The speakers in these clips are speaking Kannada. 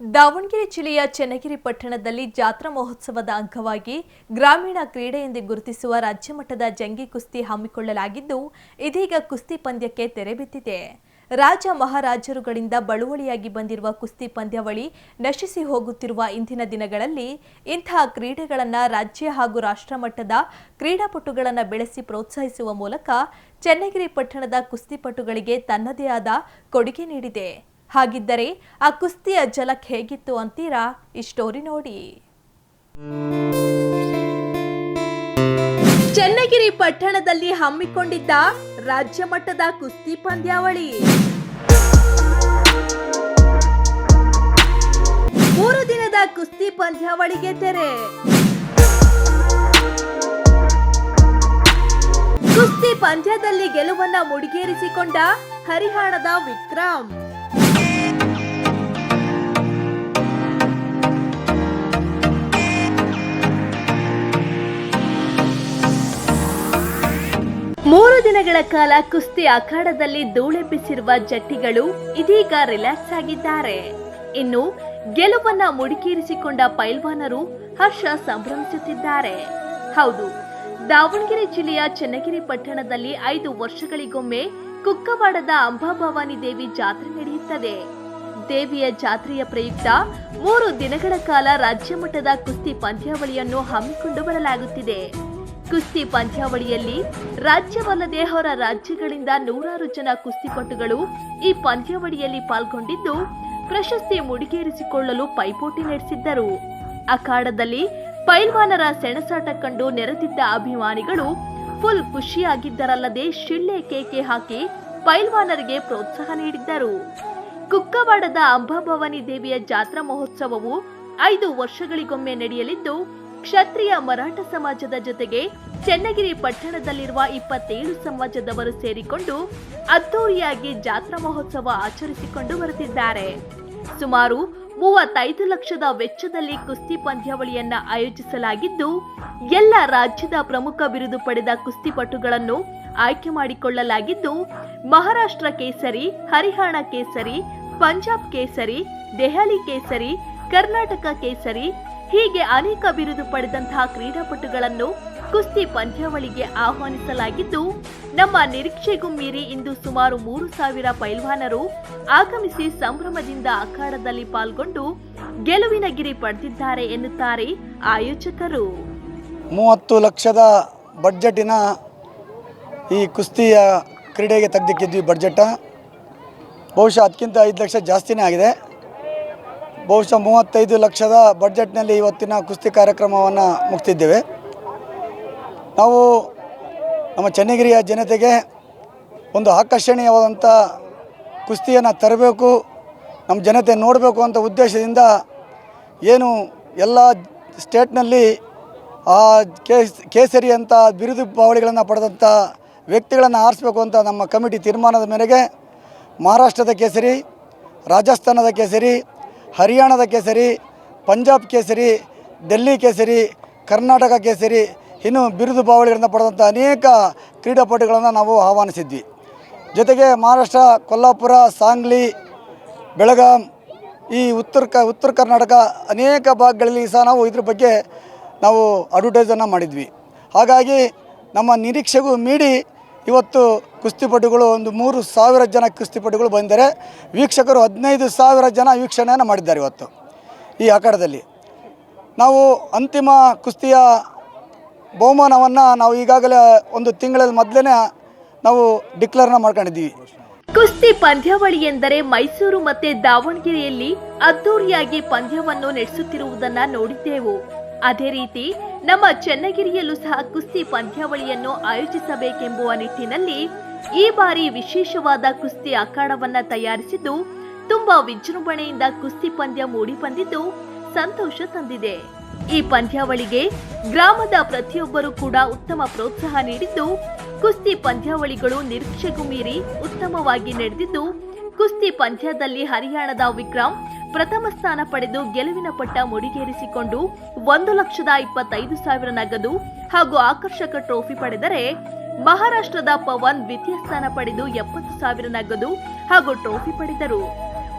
ದಾವಣಗೆರೆ ಜಿಲ್ಲೆಯ ಚನ್ನಗಿರಿ ಪಟ್ಟಣದಲ್ಲಿ ಜಾತ್ರಾ ಮಹೋತ್ಸವದ ಅಂಗವಾಗಿ ಗ್ರಾಮೀಣ ಕ್ರೀಡೆ ಎಂದು ಗುರುತಿಸುವ ರಾಜ್ಯಮಟ್ಟದ ಜಂಗಿ ಕುಸ್ತಿ ಹಮ್ಮಿಕೊಳ್ಳಲಾಗಿದ್ದು, ಇದೀಗ ಕುಸ್ತಿ ಪಂದ್ಯಕ್ಕೆ ತೆರೆಬಿದ್ದಿದೆ ರಾಜ ಮಹಾರಾಜರುಗಳಿಂದ ಬಳುವಳಿಯಾಗಿ ಬಂದಿರುವ ಕುಸ್ತಿ ಪಂದ್ಯಾವಳಿ ನಶಿಸಿ ಹೋಗುತ್ತಿರುವ ಇಂದಿನ ದಿನಗಳಲ್ಲಿ ಇಂತಹ ಕ್ರೀಡೆಗಳನ್ನು ರಾಜ್ಯ ಹಾಗೂ ರಾಷ್ಟ್ರಮಟ್ಟದ ಕ್ರೀಡಾಪಟುಗಳನ್ನು ಬೆಳೆಸಿ ಪ್ರೋತ್ಸಾಹಿಸುವ ಮೂಲಕ ಚನ್ನಗಿರಿ ಪಟ್ಟಣದ ಕುಸ್ತಿಪಟುಗಳಿಗೆ ತನ್ನದೇ ಆದ ಕೊಡುಗೆ ನೀಡಿದೆ. ಹಾಗಿದ್ದರೆ ಆ ಕುಸ್ತಿಯ ಜಲಕ್ ಹೇಗಿತ್ತು ಅಂತೀರಾ? ಈ ಸ್ಟೋರಿ ನೋಡಿ. ಚನ್ನಗಿರಿ ಪಟ್ಟಣದಲ್ಲಿ ಹಮ್ಮಿಕೊಂಡಿದ್ದ ರಾಜ್ಯ ಮಟ್ಟದ ಕುಸ್ತಿ ಪಂದ್ಯಾವಳಿ. ಮೂರು ದಿನದ ಕುಸ್ತಿ ಪಂದ್ಯಾವಳಿಗೆ ತೆರೆ. ಕುಸ್ತಿ ಪಂದ್ಯದಲ್ಲಿ ಗೆಲುವನ್ನ ಮುಡಿಗೇರಿಸಿಕೊಂಡ ಹರಿಹಾಣದ ವಿಕ್ರಮ್. ಮೂರು ದಿನಗಳ ಕಾಲ ಕುಸ್ತಿ ಅಖಾಡದಲ್ಲಿ ಧೂಳೆಬ್ಬಿಸಿರುವ ಜಟ್ಟಿಗಳು ಇದೀಗ ರಿಲ್ಯಾಕ್ಸ್ ಆಗಿದ್ದಾರೆ. ಇನ್ನು ಗೆಲುವನ್ನ ಮುಡಿಕೇರಿಸಿಕೊಂಡ ಪೈಲ್ವಾನರು ಹರ್ಷ ಸಂಭ್ರಮಿಸುತ್ತಿದ್ದಾರೆ. ಹೌದು, ದಾವಣಗೆರೆ ಜಿಲ್ಲೆಯ ಚನ್ನಗಿರಿ ಪಟ್ಟಣದಲ್ಲಿ ಐದು ವರ್ಷಗಳಿಗೊಮ್ಮೆ ಕುಕ್ಕವಾಡದ ಅಂಬಾಭವಾನಿ ದೇವಿ ಜಾತ್ರೆ ನಡೆಯುತ್ತದೆ. ದೇವಿಯ ಜಾತ್ರೆಯ ಪ್ರಯುಕ್ತ ಮೂರು ದಿನಗಳ ಕಾಲ ರಾಜ್ಯ ಮಟ್ಟದ ಕುಸ್ತಿ ಪಂದ್ಯಾವಳಿಯನ್ನು ಹಮ್ಮಿಕೊಂಡು ಬರಲಾಗುತ್ತಿದೆ. ಕುಸ್ತಿ ಪಂದ್ಯಾವಳಿಯಲ್ಲಿ ರಾಜ್ಯವಲ್ಲದೆ ಹೊರ ರಾಜ್ಯಗಳಿಂದ ನೂರಾರು ಜನ ಕುಸ್ತಿಪಟುಗಳು ಈ ಪಂದ್ಯಾವಳಿಯಲ್ಲಿ ಪಾಲ್ಗೊಂಡಿದ್ದು, ಪ್ರಶಸ್ತಿ ಮುಡಿಗೇರಿಸಿಕೊಳ್ಳಲು ಪೈಪೋಟಿ ನಡೆಸಿದ್ದರು. ಅಖಾಡದಲ್ಲಿ ಪೈಲ್ವಾನರ ಸೆಣಸಾಟ ಕಂಡು ನೆರೆದಿದ್ದ ಅಭಿಮಾನಿಗಳು ಫುಲ್ ಖುಷಿಯಾಗಿದ್ದರಲ್ಲದೆ ಶಿಳ್ಳೆ ಕೇಕೆ ಹಾಕಿ ಪೈಲ್ವಾನರಿಗೆ ಪ್ರೋತ್ಸಾಹ ನೀಡಿದ್ದರು. ಕುಕ್ಕವಾಡದ ಅಂಬಾಭವಾನಿ ದೇವಿಯ ಜಾತ್ರಾ ಮಹೋತ್ಸವವು ಐದು ವರ್ಷಗಳಿಗೊಮ್ಮೆ ನಡೆಯಲಿದ್ದು ಕ್ಷತ್ರಿಯ ಮರಾಠ ಸಮಾಜದ ಜೊತೆಗೆ ಚನ್ನಗಿರಿ ಪಟ್ಟಣದಲ್ಲಿರುವ ಇಪ್ಪತ್ತೇಳು ಸಮಾಜದವರು ಸೇರಿಕೊಂಡು ಅದ್ದೂರಿಯಾಗಿ ಜಾತ್ರಾ ಮಹೋತ್ಸವ ಆಚರಿಸಿಕೊಂಡು ಬರುತ್ತಿದ್ದಾರೆ. ಸುಮಾರು ಮೂವತ್ತೈದು ಲಕ್ಷದ ವೆಚ್ಚದಲ್ಲಿ ಕುಸ್ತಿ ಪಂದ್ಯಾವಳಿಯನ್ನ ಆಯೋಜಿಸಲಾಗಿದ್ದು, ಎಲ್ಲ ರಾಜ್ಯದ ಪ್ರಮುಖ ಬಿರುದು ಪಡೆದ ಕುಸ್ತಿಪಟುಗಳನ್ನು ಆಯ್ಕೆ ಮಾಡಿಕೊಳ್ಳಲಾಗಿದ್ದು, ಮಹಾರಾಷ್ಟ್ರ ಕೇಸರಿ, ಹರಿಯಾಣ ಕೇಸರಿ, ಪಂಜಾಬ್ ಕೇಸರಿ, ದೆಹಲಿ ಕೇಸರಿ, ಕರ್ನಾಟಕ ಕೇಸರಿ ಹೀಗೆ ಅನೇಕ ಬಿರುದು ಪಡೆದಂತಹ ಕ್ರೀಡಾಪಟುಗಳನ್ನು ಕುಸ್ತಿ ಪಂದ್ಯಾವಳಿಗೆ ಆಹ್ವಾನಿಸಲಾಗಿದ್ದು, ನಮ್ಮ ನಿರೀಕ್ಷೆಗೂ ಮೀರಿ ಇಂದು ಸುಮಾರು ಮೂರು ಸಾವಿರ ಪೈಲ್ವಾನರು ಆಗಮಿಸಿ ಸಂಭ್ರಮದಿಂದ ಅಖಾಡದಲ್ಲಿ ಪಾಲ್ಗೊಂಡು ಗೆಲುವಿನ ಗಿರಿ ಪಡೆದಿದ್ದಾರೆ ಎನ್ನುತ್ತಾರೆ ಆಯೋಜಕರು. ಮೂವತ್ತು ಲಕ್ಷದ ಬಡ್ಜೆಟಿನ ಈ ಕುಸ್ತಿಯ ಕ್ರೀಡೆಗೆ ತೆಗೆದಿಕ್ಕಿದ್ವಿ ಬಡ್ಜೆಟ ಬಹುಶಃ ಅದಕ್ಕಿಂತ ಐದು ಲಕ್ಷ ಜಾಸ್ತಿನೇ ಆಗಿದೆ. ಬಹುಶಃ ಮೂವತ್ತೈದು ಲಕ್ಷದ ಬಡ್ಜೆಟ್ನಲ್ಲಿ ಇವತ್ತಿನ ಕುಸ್ತಿ ಕಾರ್ಯಕ್ರಮವನ್ನು ಮುಗ್ತಿದ್ದೇವೆ ನಾವು ನಮ್ಮ ಚನ್ನಗಿರಿಯ ಜನತೆಗೆ ಒಂದು ಆಕರ್ಷಣೀಯವಾದಂಥ ಕುಸ್ತಿಯನ್ನು ತರಬೇಕು, ನಮ್ಮ ಜನತೆ ನೋಡಬೇಕು ಅಂತ ಉದ್ದೇಶದಿಂದ ಏನು ಎಲ್ಲ ಸ್ಟೇಟ್ನಲ್ಲಿ ಆ ಕೇಸ್, ಕೇಸರಿ ಅಂತ ಬಿರುದು ಬಾವಳಿಗಳನ್ನು ಪಡೆದಂಥ ವ್ಯಕ್ತಿಗಳನ್ನು ಆರಿಸಬೇಕು ಅಂತ ನಮ್ಮ ಕಮಿಟಿ ತೀರ್ಮಾನದ ಮೇರೆಗೆ ಮಹಾರಾಷ್ಟ್ರದ ಕೇಸರಿ, ರಾಜಸ್ಥಾನದ ಕೇಸರಿ ಹರಿಯಾಣದ ಕೇಸರಿ, ಪಂಜಾಬ್ ಕೇಸರಿ ಡೆಲ್ಲಿ ಕೇಸರಿ, ಕರ್ನಾಟಕ ಕೇಸರಿ, ಇನ್ನು ಬಿರುದು ಬಾವಳಿಗಳನ್ನು ಪಡೆದಂಥ ಅನೇಕ ಕ್ರೀಡಾಪಟುಗಳನ್ನು ನಾವು ಆಹ್ವಾನಿಸಿದ್ವಿ. ಜೊತೆಗೆ ಮಹಾರಾಷ್ಟ್ರ, ಕೊಲ್ಲಾಪುರ, ಸಾಂಗ್ಲಿ, ಬೆಳಗಾಂ, ಈ ಉತ್ತರ ಕ, ಉತ್ತರ ಕರ್ನಾಟಕ ಅನೇಕ ಭಾಗಗಳಲ್ಲಿ ಸಹ ನಾವು ಇದ್ರ ಬಗ್ಗೆ ನಾವು ಅಡ್ವರ್ಟೈಸನ್ನು ಮಾಡಿದ್ವಿ. ಹಾಗಾಗಿ ನಮ್ಮ ನಿರೀಕ್ಷೆಗೂ ಮೀರಿ ಇವತ್ತು ಕುಸ್ತಿಪಟುಗಳು ಒಂದು ಮೂರು ಸಾವಿರ ಜನ ಕುಸ್ತಿಪಟುಗಳು ಬಂದರೆ ವೀಕ್ಷಕರು ಹದಿನೈದು ಸಾವಿರ ಜನ ವೀಕ್ಷಣೆಯನ್ನು ಮಾಡಿದ್ದಾರೆ ಇವತ್ತು ಈ ಅಖಾಡದಲ್ಲಿ ನಾವು ಅಂತಿಮ ಕುಸ್ತಿಯ ಬಹುಮಾನವನ್ನು ನಾವು ಈಗಾಗಲೇ ಒಂದು ತಿಂಗಳ ಮೊದಲೇ ನಾವು ಡಿಕ್ಲೇರ್ನ ಮಾಡ್ಕೊಂಡಿದ್ದೀವಿ. ಕುಸ್ತಿ ಪಂದ್ಯಾವಳಿ ಎಂದರೆ ಮೈಸೂರು ಮತ್ತೆ ದಾವಣಗೆರೆಯಲ್ಲಿ ಅದ್ದೂರಿಯಾಗಿ ಪಂದ್ಯವನ್ನು ನಡೆಸುತ್ತಿರುವುದನ್ನ ನೋಡಿದ್ದೆವು. ಅದೇ ರೀತಿ ನಮ್ಮ ಚನ್ನಗಿರಿಯಲ್ಲೂ ಸಹ ಕುಸ್ತಿ ಪಂದ್ಯಾವಳಿಯನ್ನು ಆಯೋಜಿಸಬೇಕೆಂಬುವ ನಿಟ್ಟಿನಲ್ಲಿ ಈ ಬಾರಿ ವಿಶೇಷವಾದ ಕುಸ್ತಿ ಅಖಾಡವನ್ನು ತಯಾರಿಸಿದ್ದು, ತುಂಬಾ ವಿಜೃಂಭಣೆಯಿಂದ ಕುಸ್ತಿ ಪಂದ್ಯ ಮೂಡಿ ಬಂದಿದ್ದು ಸಂತೋಷ ತಂದಿದೆ. ಈ ಪಂದ್ಯಾವಳಿಗೆ ಗ್ರಾಮದ ಪ್ರತಿಯೊಬ್ಬರು ಕೂಡ ಉತ್ತಮ ಪ್ರೋತ್ಸಾಹ ನೀಡಿದ್ದು, ಕುಸ್ತಿ ಪಂದ್ಯಾವಳಿಗಳು ನಿರೀಕ್ಷೆಗೂ ಮೀರಿ ಉತ್ತಮವಾಗಿ ನಡೆದಿದ್ದು, ಕುಸ್ತಿ ಪಂದ್ಯದಲ್ಲಿ ಹರಿಯಾಣದ ವಿಕ್ರಮ್ ಪ್ರಥಮ ಸ್ಥಾನ ಪಡೆದು ಗೆಲುವಿನ ಪಟ್ಟ ಮುಡಿಗೇರಿಸಿಕೊಂಡು ಒಂದು ಲಕ್ಷದ ಇಪ್ಪತ್ತೈದು ಸಾವಿರ ನಗದು ಹಾಗೂ ಆಕರ್ಷಕ ಟ್ರೋಫಿ ಪಡೆದರೆ ಮಹಾರಾಷ್ಟ್ರದ ಪವನ್ ದ್ವಿತೀಯ ಸ್ಥಾನ ಪಡೆದು ಎಪ್ಪತ್ತು ಸಾವಿರ ನಗದು ಹಾಗೂ ಟ್ರೋಫಿ ಪಡೆದರು.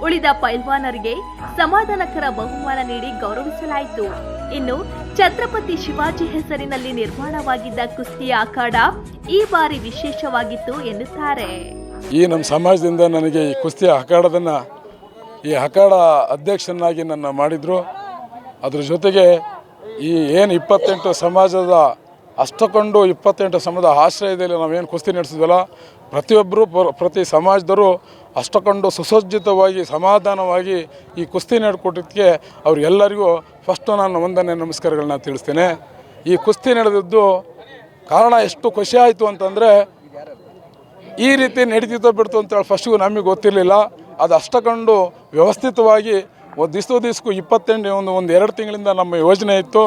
ಉಳಿದ ಪೈಲ್ವಾನರಿಗೆ ಸಮಾಧಾನಕರ ಬಹುಮಾನ ನೀಡಿ ಗೌರವಿಸಲಾಯಿತು. ಇನ್ನು ಛತ್ರಪತಿ ಶಿವಾಜಿ ಹೆಸರಿನಲ್ಲಿ ನಿರ್ಮಾಣವಾಗಿದ್ದ ಕುಸ್ತಿಯ ಅಖಾಡ ಈ ಬಾರಿ ವಿಶೇಷವಾಗಿತ್ತು ಎನ್ನುತ್ತಾರೆ. ಈ ನಮ್ಮ ಸಮಾಜದಿಂದ ನನಗೆ ಈ ಕುಸ್ತಿ ಅಖಾಡದನ್ನು ಈ ಅಖಾಡ ಅಧ್ಯಕ್ಷನಾಗಿ ನನ್ನ ಮಾಡಿದರು. ಅದ್ರ ಜೊತೆಗೆ ಈ ಏನು ಇಪ್ಪತ್ತೆಂಟು ಸಮಾಜದ ಅಷ್ಟಕೊಂಡು ಇಪ್ಪತ್ತೆಂಟು ಸಮಾಜದ ಆಶ್ರಯದಲ್ಲಿ ನಾವೇನು ಕುಸ್ತಿ ನಡೆಸಿದ್ವಲ್ಲ ಪ್ರತಿಯೊಬ್ಬರು ಪ್ರ- ಪ್ರತಿ ಸಮಾಜದವರು ಅಷ್ಟಕೊಂಡು ಸುಸಜ್ಜಿತವಾಗಿ, ಸಮಾಧಾನವಾಗಿ ಈ ಕುಸ್ತಿ ನಡೆಕೊಟ್ಟಿದ್ದಕ್ಕೆ ಅವ್ರಿಗೆಲ್ಲರಿಗೂ ಫಸ್ಟು ನಾನು ವಂದನೆ, ನಮಸ್ಕಾರಗಳನ್ನ ತಿಳಿಸ್ತೇನೆ. ಈ ಕುಸ್ತಿ ನಡೆದಿದ್ದು ಕಾರಣ ಎಷ್ಟು ಖುಷಿ ಆಯಿತು ಅಂತಂದರೆ ಈ ರೀತಿ ನಡೀತಿತ್ತೋ ಬಿಡ್ತು ಅಂತೇಳಿ ಫಸ್ಟಿಗೂ ನಮಗೆ ಗೊತ್ತಿರಲಿಲ್ಲ. ಅದು ಅಷ್ಟಕೊಂಡು ವ್ಯವಸ್ಥಿತವಾಗಿ ಒಂದು ದಿವಸ ದಿವಸಕ್ಕೂ ಇಪ್ಪತ್ತೆಂಟು ಒಂದು ಒಂದು ಎರಡು ತಿಂಗಳಿಂದ ನಮ್ಮ ಯೋಜನೆ ಇತ್ತು.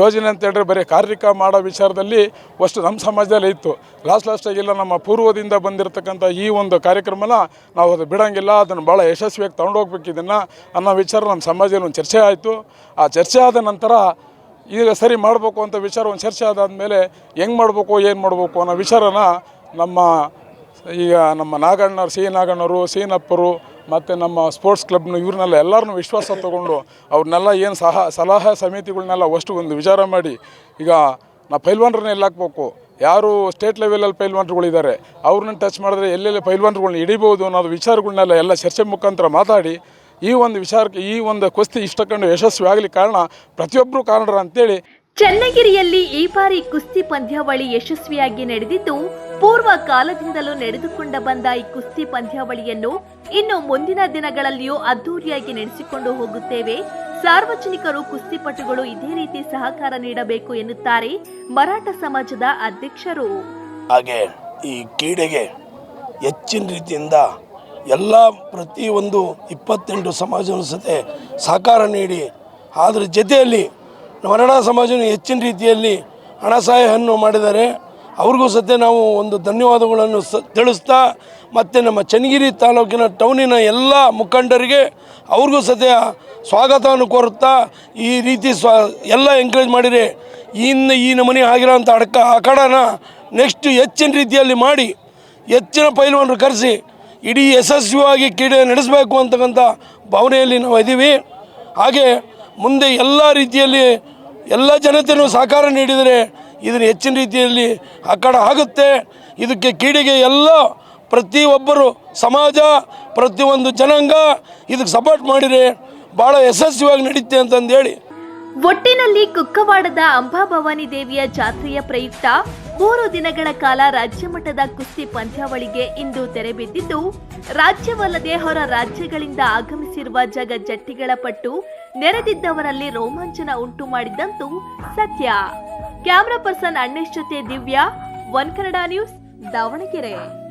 ಯೋಜನೆ ಅಂತ ಹೇಳಿದ್ರೆ ಬರೀ ಕಾರ್ಯಕ್ರಮ ಮಾಡೋ ವಿಚಾರದಲ್ಲಿ ಅಷ್ಟು ನಮ್ಮ ಸಮಾಜದಲ್ಲಿ ಇತ್ತು. ಲಾಸ್ಟ್ ಆಗಿಲ್ಲ ನಮ್ಮ ಪೂರ್ವದಿಂದ ಬಂದಿರತಕ್ಕಂಥ ಈ ಒಂದು ಕಾರ್ಯಕ್ರಮನ ನಾವು ಅದು ಬಿಡೋಂಗಿಲ್ಲ, ಅದನ್ನು ಭಾಳ ಯಶಸ್ವಿಯಾಗಿ ತೊಗೊಂಡೋಗ್ಬೇಕು ಇದನ್ನು ಅನ್ನೋ ವಿಚಾರ ನಮ್ಮ ಸಮಾಜದಲ್ಲಿ ಒಂದು ಚರ್ಚೆ ಆಯಿತು. ಆ ಚರ್ಚೆ ಆದ ನಂತರ ಈಗ ಸರಿ ಮಾಡಬೇಕು ಅಂತ ವಿಚಾರ ಒಂದು ಚರ್ಚೆ ಆದಾದಮೇಲೆ ಹೆಂಗೆ ಮಾಡಬೇಕು, ಏನು ಮಾಡಬೇಕು ಅನ್ನೋ ವಿಚಾರನ ನಮ್ಮ ಈಗ ನಮ್ಮ ನಾಗಣ್ಣವ್ರು, ಸಿ. ನಾಗಣ್ಣವರು ಸೀನಪ್ಪರು ಮತ್ತು ನಮ್ಮ ಸ್ಪೋರ್ಟ್ಸ್ ಕ್ಲಬ್ನ ಇವ್ರನ್ನೆಲ್ಲ ಎಲ್ಲರನ್ನೂ ವಿಶ್ವಾಸ ತಗೊಂಡು ಅವ್ರನ್ನೆಲ್ಲ ಏನು ಸಹ, ಸಲಹಾ ಸಮಿತಿಗಳನ್ನೆಲ್ಲ ಅಷ್ಟು ಒಂದು ವಿಚಾರ ಮಾಡಿ ಈಗ ನಾ ಪೈಲ್ವಾನ್ರನ್ನ ಎಲ್ಲಿ ಹಾಕ್ಬೇಕು ಯಾರು ಸ್ಟೇಟ್ ಲೆವೆಲಲ್ಲಿ ಪೈಲ್ವಾನ್ರುಗಳಿದ್ದಾರೆ ಅವ್ರನ್ನ ಟಚ್ ಮಾಡಿದ್ರೆ ಎಲ್ಲೆಲ್ಲಿ ಪೈಲ್ವಾನ್ರುಗಳನ್ನ ಹಿಡಿಬೋದು ಅನ್ನೋದು ವಿಚಾರಗಳನ್ನೆಲ್ಲ ಎಲ್ಲ ಚರ್ಚೆ ಮುಖಾಂತರ ಮಾತಾಡಿ ಈ ಒಂದು ವಿಚಾರಕ್ಕೆ, ಈ ಒಂದು ಕುಸ್ತಿ ಇಷ್ಟಕೊಂಡು ಯಶಸ್ವಿ ಆಗಲಿ ಕಾರಣ ಪ್ರತಿಯೊಬ್ಬರು ಕಾರಣರು ಅಂತೇಳಿ ಚನ್ನಗಿರಿಯಲ್ಲಿ ಈ ಬಾರಿ ಕುಸ್ತಿ ಪಂದ್ಯಾವಳಿ ಯಶಸ್ವಿಯಾಗಿ ನಡೆದಿದ್ದು, ಪೂರ್ವ ಕಾಲದಿಂದಲೂ ನಡೆದುಕೊಂಡ ಬಂದ ಈ ಕುಸ್ತಿ ಪಂದ್ಯಾವಳಿಯನ್ನು ಇನ್ನು ಮುಂದಿನ ದಿನಗಳಲ್ಲಿಯೂ ಅದ್ದೂರಿಯಾಗಿ ನಡೆಸಿಕೊಂಡು ಹೋಗುತ್ತೇವೆ. ಸಾರ್ವಜನಿಕರು ಕುಸ್ತಿಪಟುಗಳು ಇದೇ ರೀತಿ ಸಹಕಾರ ನೀಡಬೇಕು ಎನ್ನುತ್ತಾರೆ ಮರಾಠ ಸಮಾಜದ ಅಧ್ಯಕ್ಷರು. ಹಾಗೆ ಈ ಕ್ರೀಡೆಗೆ ಹೆಚ್ಚಿನ ರೀತಿಯಿಂದ ಎಲ್ಲ ಪ್ರತಿಯೊಂದು ಇಪ್ಪತ್ತೆಂಟು ಸಮಾಜದ ಸತೆ ಸಹಕಾರ ನೀಡಿ ಅದರ ಜೊತೆಯಲ್ಲಿ ಕನ್ನಡ ಸಮಾಜವನ್ನು ಹೆಚ್ಚಿನ ರೀತಿಯಲ್ಲಿ ಹಣ ಸಹಾಯವನ್ನು ಮಾಡಿದ್ದಾರೆ ಅವ್ರಿಗೂ ಸತ್ಯ ನಾವು ಒಂದು ಧನ್ಯವಾದಗಳನ್ನು ಸ ತಿಳಿಸ್ತಾ ಮತ್ತು ನಮ್ಮ ಚನ್ನಗಿರಿ ತಾಲೂಕಿನ ಟೌನಿನ ಎಲ್ಲ ಮುಖಂಡರಿಗೆ ಅವ್ರಿಗೂ ಸದ್ಯ ಸ್ವಾಗತವನ್ನು ಕೋರುತ್ತಾ ಈ ರೀತಿ ಸ್ವ ಎಲ್ಲ ಎಂಕರೇಜ್ ಮಾಡಿರಿ ಇನ್ನು ಈ ನಮೂನೆ ಆಗಿರೋಂಥ ಅಡಕ ಅಖಾಡನ ನೆಕ್ಸ್ಟ್ ಹೆಚ್ಚಿನ ರೀತಿಯಲ್ಲಿ ಮಾಡಿ ಹೆಚ್ಚಿನ ಪೈಲವನ್ನು ಕರೆಸಿ ಇಡೀ ಯಶಸ್ವಿಯಾಗಿ ಕ್ರೀಡೆ ನಡೆಸಬೇಕು ಅಂತಕ್ಕಂಥ ಭಾವನೆಯಲ್ಲಿ ನಾವು ಇದ್ದೀವಿ. ಹಾಗೆ ಮುಂದೆ ಎಲ್ಲ ರೀತಿಯಲ್ಲಿ ಎಲ್ಲ ಜನತೆಯೂ ಸಹಕಾರ ನೀಡಿದರೆ ಇದನ್ನು ಹೆಚ್ಚಿನ ರೀತಿಯಲ್ಲಿ ಅಕ್ಕಡ ಆಗುತ್ತೆ. ಇದಕ್ಕೆ ಕೀಡಿಗೆ ಎಲ್ಲ ಪ್ರತಿಯೊಬ್ಬರು ಸಮಾಜ, ಪ್ರತಿಯೊಂದು ಜನಾಂಗ ಇದಕ್ಕೆ ಸಪೋರ್ಟ್ ಮಾಡಿದರೆ ಭಾಳ ಯಶಸ್ವಿಯಾಗಿ ನಡೀತೆ ಅಂತಂದೇಳಿ ಒಟ್ಟಿನಲ್ಲಿ ಕುಕ್ಕವಾಡದ ಅಂಬಾಭವಾನಿ ದೇವಿಯ ಜಾತ್ರೆಯ ಪ್ರಯುಕ್ತ ಮೂರು ದಿನಗಳ ಕಾಲ ರಾಜ್ಯ ಮಟ್ಟದ ಕುಸ್ತಿ ಪಂದ್ಯಾವಳಿಗೆ ಇಂದು ತೆರೆಬಿದ್ದಿದ್ದು ರಾಜ್ಯವಲ್ಲದೆ ಹೊರ ರಾಜ್ಯಗಳಿಂದ ಆಗಮಿಸಿರುವ ಜಗ ಜಟ್ಟಿಗಳ ಪಟ್ಟು ನೆರೆದಿದ್ದವರಲ್ಲಿ ರೋಮಾಂಚನ ಉಂಟು ಮಾಡಿದ್ದಂತೂ ಸತ್ಯ. ಕ್ಯಾಮರಾ ಪರ್ಸನ್ ಅಣ್ಣೇಶ್ ಜೊತೆ ದಿವ್ಯಾ, ಒನ್ ಕನ್ನಡ ನ್ಯೂಸ್ ದಾವಣಗೆರೆ.